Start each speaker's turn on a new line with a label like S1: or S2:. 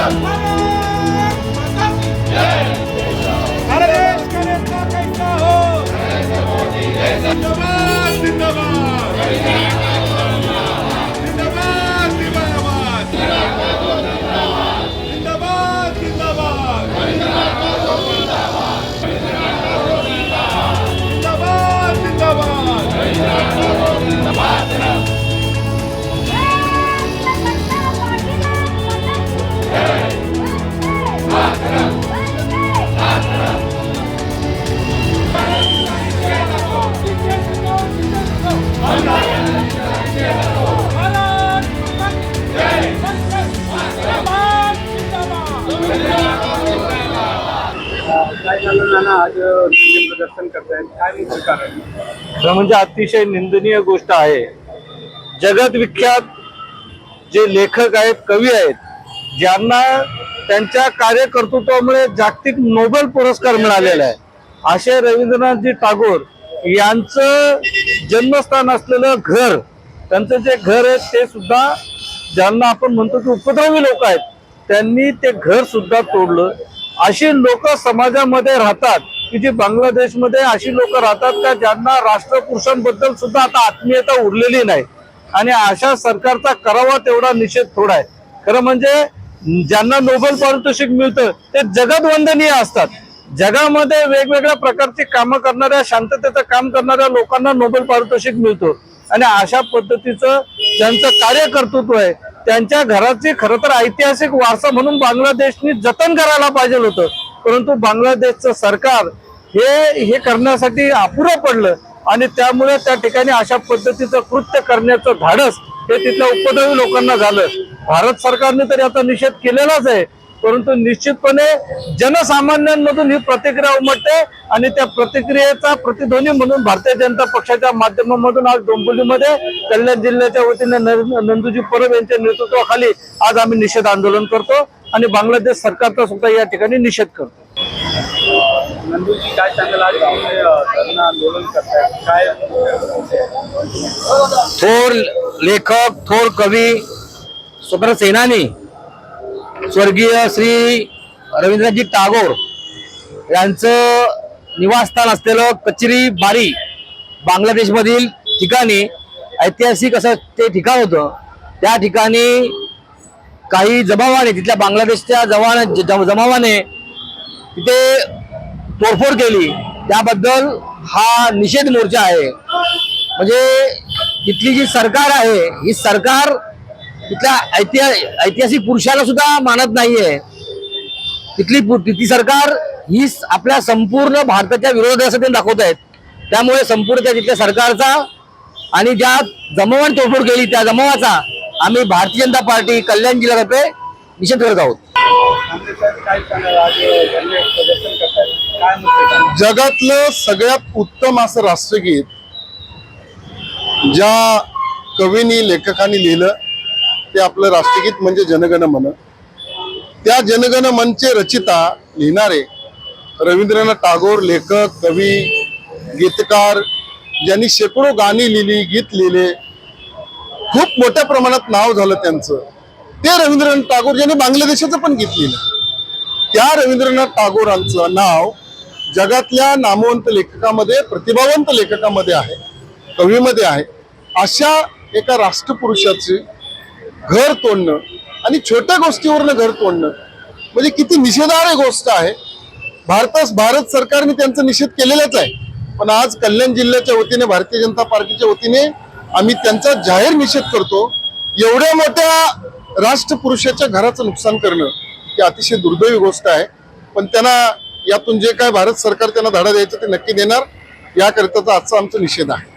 S1: Hallelujah. आज प्रदर्शन करतायत काय मुख्य कारण?
S2: खरं म्हणजे अतिशय निंदनीय गोष्ट आहे. जगत विख्यात जे लेखक आहेत कवी आहेत ज्यांना त्यांच्या कार्यकर्तृत्वामुळे जागतिक नोबेल पुरस्कार मिळालेला आहे. असे रवींद्रनाथजी टागोर यांचं जन्मस्थान असलेलं घर त्यांचं जे घर आहे ते सुद्धा ज्यांना आपण म्हणतो की उपद्रवी लोक आहेत त्यांनी ते घर सुद्धा तोडलं. अशी लोक समाजामध्ये राहतात की जी बांगलादेशमध्ये अशी लोक राहतात का ज्यांना राष्ट्रपुरुषांबद्दल सुद्धा आता आत्मीयता उरलेली नाही. आणि अशा सरकारचा करावा तेवढा निषेध थोडा आहे. खरं म्हणजे ज्यांना नोबेल पारितोषिक मिळतं ते जगदवंदनीय असतात. जगामध्ये वेगवेगळ्या प्रकारची कामं करणाऱ्या शांततेचं काम करणाऱ्या लोकांना नोबेल पारितोषिक मिळतो. आणि अशा पद्धतीचं ज्यांचं कार्यकर्तृत्व आहे त्यांच्या घराचे खरं तर ऐतिहासिक वारसा म्हणून बांगलादेशनी जतन करायला पाहिजे होतं. परंतु बांगलादेशचं सरकार हे हे करण्यासाठी अपुरं पडलं आणि त्यामुळे त्या ठिकाणी अशा पद्धतीचं कृत्य करण्याचं धाडस हे तिथल्या उपद्रवी लोकांना झालं. भारत सरकारने तरी आता निषेध केलेलाच आहे. परंतु निश्चितपणे जनसामान्यांमधून ही प्रतिक्रिया उमटते आणि त्या प्रतिक्रियेचा प्रतिध्वनी म्हणून भारतीय जनता पक्षाच्या माध्यमामधून आज डोंबिवलीमध्ये कल्याण जिल्ह्याच्या वतीने नंदूजी परब यांच्या नेतृत्वाखाली आज आम्ही निषेध आंदोलन करतो आणि बांगलादेश सरकारचा सुद्धा या ठिकाणी निषेध करतो.
S1: नंदूजी काय आंदोलन काय?
S3: थोर लेखक थोर कवी स्वतंत्र सेनानी स्वर्गीय श्री रवींद्रजी टागोर यांचं निवासस्थान असलेलं कचरी बारी बांगलादेशमधील ठिकाणी ऐतिहासिक असं ते ठिकाण होतं. त्या ठिकाणी काही जमावाने तिथल्या बांगलादेशच्या जवान जमावाने तिथे तोडफोड केली. त्याबद्दल हा निषेध मोर्चा आहे. म्हणजे तिथली जी सरकार आहे ही सरकार तिथल्या ऐतिहा ऐतिहासिक पुरुषाला सुद्धा मानत नाहीये. तिथली पु- तिथली सरकार ही आपल्या संपूर्ण भारताच्या विरोधात असं ते दाखवत आहेत त्यामुळे संपूर्ण त्या तिथल्या सरकारचा आणि ज्या जमावाने तोडफोड केली त्या जमावाचा आम्ही भारतीय जनता पार्टी कल्याण जिल्ह्यातर्फे निषेध करत आहोत.
S4: जगातलं सगळ्यात उत्तम असं राष्ट्रगीत ज्या कवीनी लेखकांनी लिहिलं ते आपलं राष्ट्रगीत म्हणजे जनगण मन. त्या जनगण मनचे रचिता लिहिणारे रवींद्रनाथ टागोर लेखक कवी गीतकार ज्यांनी शेकडो गाणी लिहिली गीत लिहिले खूप मोठ्या प्रमाणात नाव झालं त्यांचं. ते रवींद्रनाथ टागोर ज्यांनी बांगलादेशाचं पण गीत लिहिलं. त्या रवींद्रनाथ टागोरांचं नाव जगातल्या नामवंत लेखकामध्ये प्रतिभावंत लेखकामध्ये आहे कवीमध्ये आहे. अशा एका राष्ट्रपुरुषाची घर तोडणं आणि छोट्या गोष्टीवरनं घर तोडणं म्हणजे किती निषेधार्ह गोष्ट आहे. भारतास भारत सरकारने त्यांचा निषेध केलेलाच आहे. पण आज कल्याण जिल्ह्याच्या वतीने भारतीय जनता पार्टीच्या वतीने आम्ही त्यांचा जाहीर निषेध करतो. एवढ्या मोठ्या राष्ट्रपुरुषाच्या घराचं नुकसान करणं ही अतिशय दुर्दैवी गोष्ट आहे. पण त्यांना यातून जे काय भारत सरकार त्यांना धडा द्यायचं ते नक्की देणार याकरिताचा आजचा आमचा निषेध आहे.